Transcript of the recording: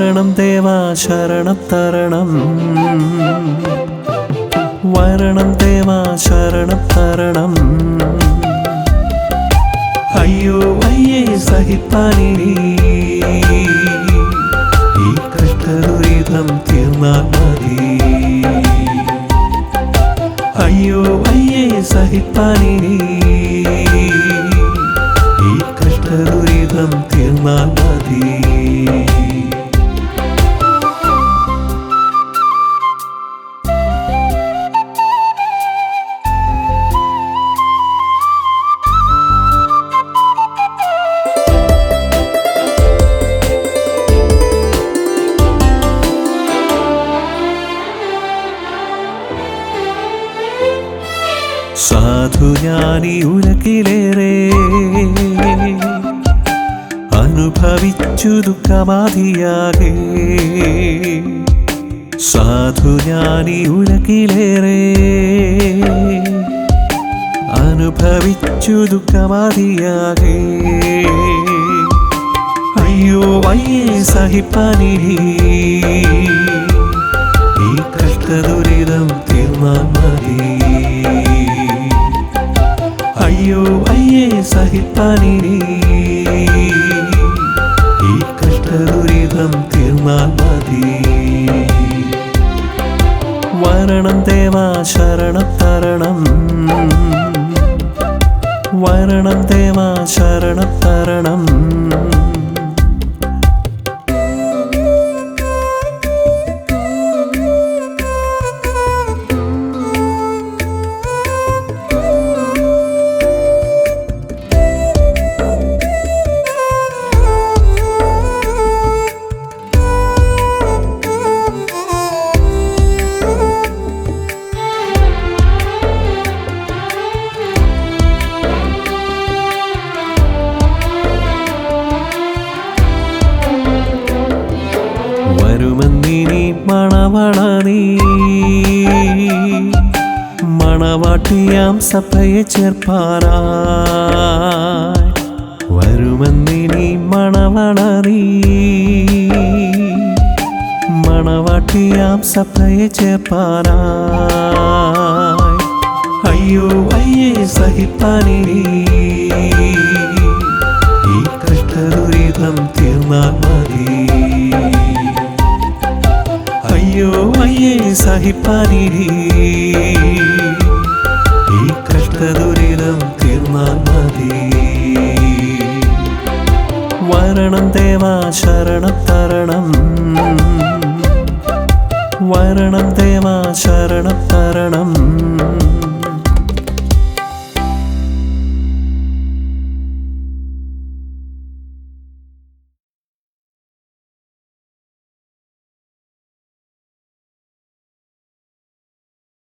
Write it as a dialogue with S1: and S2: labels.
S1: വരണം ദേവാ ശരണം തരണം. വരണം ദേവാ ശരണം തരണം. അയ്യോ അയ്യേ സഹിപ്പാനിനി ഈ കഷ്ടദുരിതം തീർന്നാൽ മതി. അയ്യോ അയ്യേ സഹിപ്പാനിനി ഈ കഷ്ടദുരിതം തീർന്നാൽ മതി. സാധു ഞാനി ഉലക്കിലേറെ. അനുഭവിച്ചു ദുഃഖമാതിയാകെ സാധു ഞാനി ഉലക്കിലേറെ. അനുഭവിച്ചു ദുഃഖമാതിയാകെ അയ്യോ വയ്യേ സഹിപ്പനി. ഈ കഷ്ടദുരിതം തീർന്നാൽ മതി. അയ്യോ അയ്യേ സഹിപ്പാനിനി. ഈ കഷ്ടദുരിതം തീർന്നാൽ മതി. വരണം ദേവാ ശരണം തരണം വരണം ദേവാ ശരണം തരണം വരുമെന്നിനി മണവള നീ. മണവാട്ടിയാം സഭയെ ചേർപ്പാനായി വരുമെന്നിനി മണവള നീ. മണവാട്ടിയാം സഭയെ ചേർപ്പാനായി അയ്യോ അയ്യേ സഹിപ്പാനിനി ഈ കഷ്ടദുരിതം തീർന്നാൽ മതി. അയ്യോ അയ്യേ സഹിപ്പാനിരി. ഈ കഷ്ടദുരിതം തീർന്നാൽ മതി. വരണം ദേവാ ശരണം തരണം. വരണം ദേവാ ശരണം തരണം.